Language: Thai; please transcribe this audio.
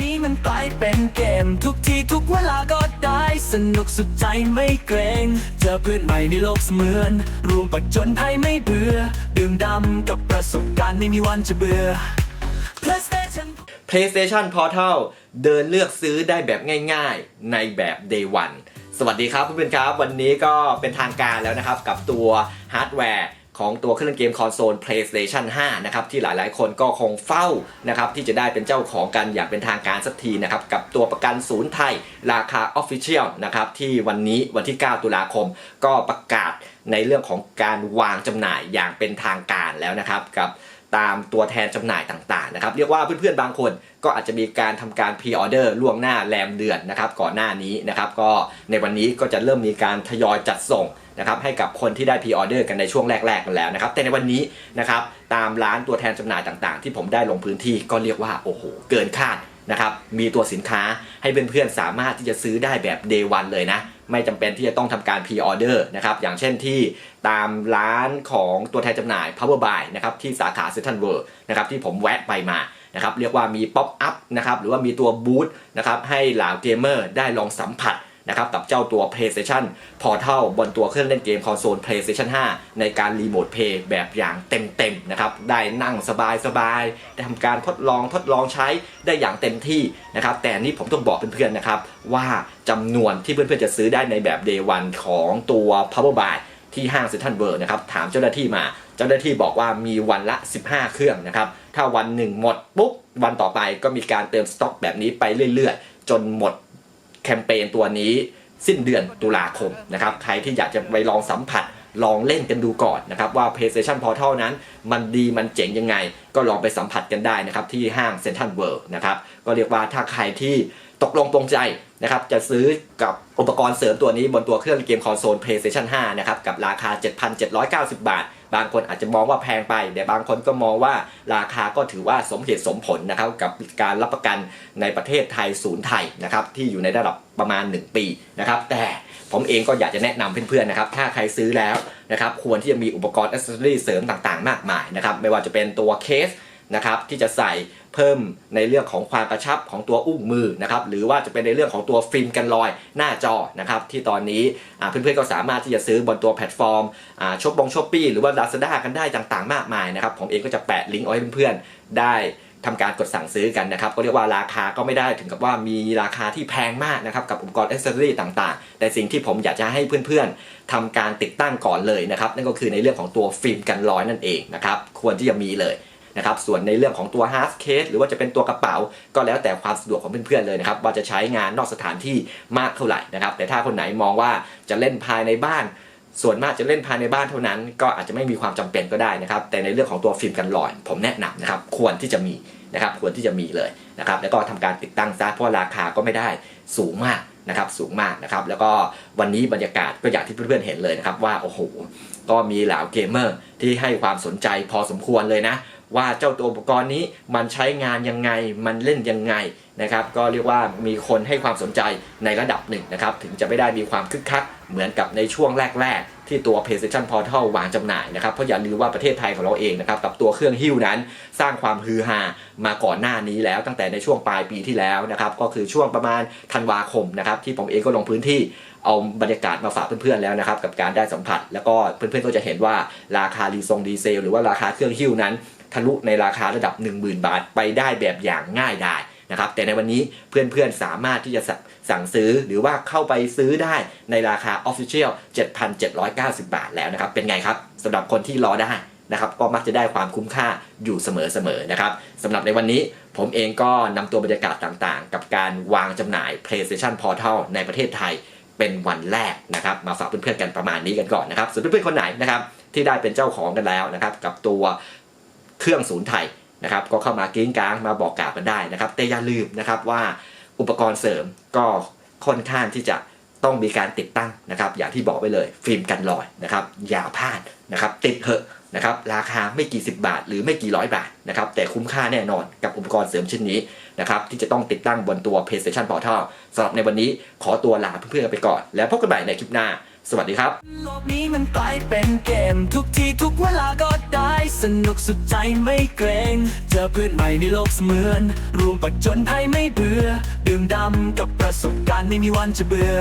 นี้มันกลายเป็นเกม ทุกทีทุกเวลาก็ได้สนุกสุดใจไม่เกรง เจอเพื่อนใหม่ในโลกเสมือน รวมปัจจนภัยไม่เบื่อ ดื่มดำกับประสบการณ์ไม่มีวันจะเบื่อ PlayStation PlayStation Portal เดินเลือกซื้อได้แบบง่ายๆ ในแบบ Day One สวัสดีครับเพื่อนๆครับ วันนี้ก็เป็นทางการแล้วนะครับกับตัวฮาร์ดแวร์ ของตัวเครื่องเกมคอนโซล PlayStation 5 นะครับ ที่หลายๆ คนก็คงเฝ้านะครับ ที่จะได้เป็นเจ้าของกันอย่างเป็นทางการสักทีนะครับ กับตัวประกันศูนย์ไทย ราคา Official นะครับ ที่วันนี้วันที่ 9 ตุลาคมก็ประกาศในเรื่องของการวางจำหน่ายอย่างเป็นทางการแล้วนะครับกับ ตามตัวแทนจำหน่ายต่างๆนะครับเรียกว่าเพื่อนๆบางคนก็อาจจะมีการทำการพรีออเดอร์ล่วงหน้าแรมเดือนนะครับก่อนหน้านี้นะครับก็ในวันนี้ก็จะเริ่มมีการทยอยจัดส่งนะครับให้กับคนที่ได้พรีออเดอร์กันในช่วงแรกๆกันแล้วนะครับแต่ในวันนี้นะครับตามร้านตัวแทนจำหน่ายต่างๆ ที่ผมได้ลงพื้นที่ก็เรียกว่าโอ้โหเกินคาดนะครับมีตัวสินค้าให้เพื่อนๆสามารถที่จะซื้อได้แบบ day one เลยนะ ไม่จำเป็นที่จะต้องทำการพรีออเดอร์นะครับอย่างเช่นที่ตามร้านของตัวแทนจำหน่าย Power Buy นะครับที่สาขาเซ็นทรัลเวิร์นะครับที่ผมแวะไปมานะครับเรียกว่ามีป๊อปอัพนะครับหรือว่ามีตัวบูธนะครับให้เหล่าเกมเมอร์ได้ลองสัมผัส นะครับกับเจ้าตัว PlayStation Portal บนตัวเครื่องเล่นเกมคอนโซล PlayStation 5 ในการรีโมทเพย์แบบอย่างเต็มๆนะครับได้นั่งสบายๆได้ทำการทดลองทดลองใช้ได้อย่างเต็มที่นะครับแต่นี่ผมต้องบอกเพื่อนๆนะครับว่าจำนวนที่เพื่อนๆจะซื้อได้ในแบบ Day One ของตัว Power Buy ที่ห้างเซ็นทรัลเวิร์นะครับถามเจ้าหน้าที่มา เจ้าหน้าที่บอกว่ามีวันละ 15 เครื่องนะครับถ้าวันหนึ่งหมดปุ๊บวันต่อไปก็มีการเติมสต็อกแบบนี้ไปเรื่อยๆ จนหมด แคมเปญตัวนี้สิ้นเดือนตุลาคมนะครับใครที่อยากจะไปลองสัมผัสลองเล่นกันดูก่อนนะครับว่า PlayStation Portal นั้น มันดีมันเจ๋งยังไง ก็ลองไปสัมผัสกันได้นะครับที่ห้าง Central World นะครับก็เรียกว่าถ้าใครที่ ตกลงปรงใจนะครับจะซื้อกับอุปกรณ์เสริมตัวนี้บนตัวเครื่องเกมคอนโซล PlayStation 5 นะครับกับราคา 7,790 บาท บางคนอาจจะมองว่าแพงไป แต่บางคนก็มองว่าราคาก็ถือว่าสมเหตุสมผลนะครับกับการรับประกันในประเทศไทยศูนย์ไทยนะครับที่อยู่ในระดับประมาณ 1 ปีนะครับแต่ผมเองก็อยากจะแนะนำเพื่อนๆนะครับ ถ้าใครซื้อแล้วนะครับ ควรที่จะมีอุปกรณ์อ c เซสซอรี่เสริมต่างๆ มากมายนะครับ ไม่ว่าจะเป็นตัวเคส นะครับที่จะใส่เพิ่มในเรื่องของความกระชับของตัวอุ้งมือนะครับหรือว่าจะเป็นในเรื่องของตัวฟิล์มกันรอยหน้าจอนะครับที่ตอนนี้อ่าเพื่อนๆก็สามารถที่จะซื้อบนตัวแพลตฟอร์มช็อปบงช้อปปี้หรือว่า Lazada กันได้ต่างๆ มากมายนะครับผมเองก็จะแปะลิงก์เอาให้เพื่อนๆได้ทำการกดสั่งซื้อกันนะครับ ก็เรียกว่าราคาก็ไม่ได้ถึงกับว่ามีราคาที่แพงมากนะครับ กับอุปกรณ์อ c เซสซอรี่ต่างๆ แต่สิ่งที่ผมอยากจะให้เพื่อนๆทำการติดตั้งก่อนเลยนะครับ นั่นก็คือในเรื่องของตัวฟิล์มกันรอยนั่นเองนะครับ ควรที่จะมีเลย นะครับส่วนในเรื่องของตัวฮาร์ดเคสหรือว่าจะเป็นตัวกระเป๋า ก็แล้วแต่ความสะดวกของเพื่อนๆเลยนะครับว่าจะใช้งานนอกสถานที่มากเท่าไหร่นะครับแต่ถ้าคนไหนมองว่าจะเล่นภายในบ้านส่วนมากจะเล่นภายในบ้านเท่านั้น ก็อาจจะไม่มีความจำเป็นก็ได้นะครับ แต่ในเรื่องของตัวฟิล์มกันรอย ผมแนะนำนะครับ ควรที่จะมีนะครับ ควรที่จะมีเลยนะครับ แล้วก็ทำการติดตั้งซะเพราะราคาก็ไม่ได้สูงมากนะครับ สูงมากนะครับ แล้วก็วันนี้บรรยากาศก็อย่างที่เพื่อนๆเห็นเลยนะครับว่าโอ้โห ก็มีเหล่าเกมเมอร์ที่ให้ความสนใจพอสมควรเลยนะ ว่าเจ้าตัวอุปกรณ์นี้มันใช้งานยังไงมันเล่นยังไงนะครับก็เรียกว่ามีคนให้ความสนใจในระดับหนึ่งนะครับถึงจะไม่ได้มีความคึกคักเหมือนกับในช่วงแรก ๆ ที่ตัว PlayStation Portal วางจำหน่ายนะครับเพราะอย่าลืมว่าประเทศไทยของเราเองนะครับกับตัวเครื่องฮิ้วนั้น สร้างความฮือฮามาก่อนหน้านี้แล้วตั้งแต่ในช่วงปลายปีที่แล้วนะครับก็คือช่วงประมาณธันวาคมนะครับที่ผมเองก็ลงพื้นที่เอาบรรยากาศมาฝากเพื่อนๆแล้วนะครับกับการได้สัมผัส แล้วก็เพื่อนๆก็จะเห็นว่าราคารีทรงดีเซล หรือว่าราคาเครื่องฮิ้วนั้น ทะลุในราคาระดับ 10,000 บาทไปได้แบบอย่างง่ายดายนะครับแต่ในวันนี้เพื่อนๆสามารถที่จะสั่งสั่งซื้อหรือว่าเข้าไปซื้อได้ในราคา Official 7,790 บาทแล้วนะครับ เป็นไงครับสำหรับคนที่รอได้นะครับก็มักจะได้ความคุ้มค่าอยู่เสมอๆนะครับสำหรับในวันนี้ผมเองก็นำตัวบรรยากาศต่างๆ กับการวางจำหน่าย PlayStation Portal ในประเทศไทยเป็นวันแรกนะครับ มาฝากเพื่อนๆกันประมาณนี้กันก่อนนะครับส่วนเพื่อนๆคนไหนนะครับที่ได้เป็นเจ้าของกันแล้วนะครับ กับตัว เครื่องศูนย์ไทยนะครับก็เข้ามากิ้งกลางมาบอกกล่าวกันได้นะครับ แต่อย่าลืมนะครับว่าอุปกรณ์เสริมก็ค่อนข้างที่จะต้องมีการติดตั้งนะครับ อย่างที่บอกไปเลย ฟิล์มกันรอยนะครับอย่าพลาดนะครับ ติดเหอะนะครับ ราคาไม่กี่สิบบาท หรือไม่กี่ร้อยบาทนะครับ แต่คุ้มค่าแน่นอนกับอุปกรณ์เสริมชิ้นนี้นะครับ ที่จะต้องติดตั้งบนตัว PlayStation Portal สำหรับในวันนี้ขอตัวลาเพื่อนๆไปก่อน แล้วพบกันใหม่ในคลิปหน้า สวัสดีครับ โลกนี้มันกลายเป็นเกม ทุกที่ทุกเวลาก็ได้สนุกสุดใจไม่เกรงเจอเพื่อนใหม่ในโลกเสมือนรวมปัจจนภัยไม่เบื่อ ดื่มดำกับประสบการณ์ไม่มีวันจะเบื่อ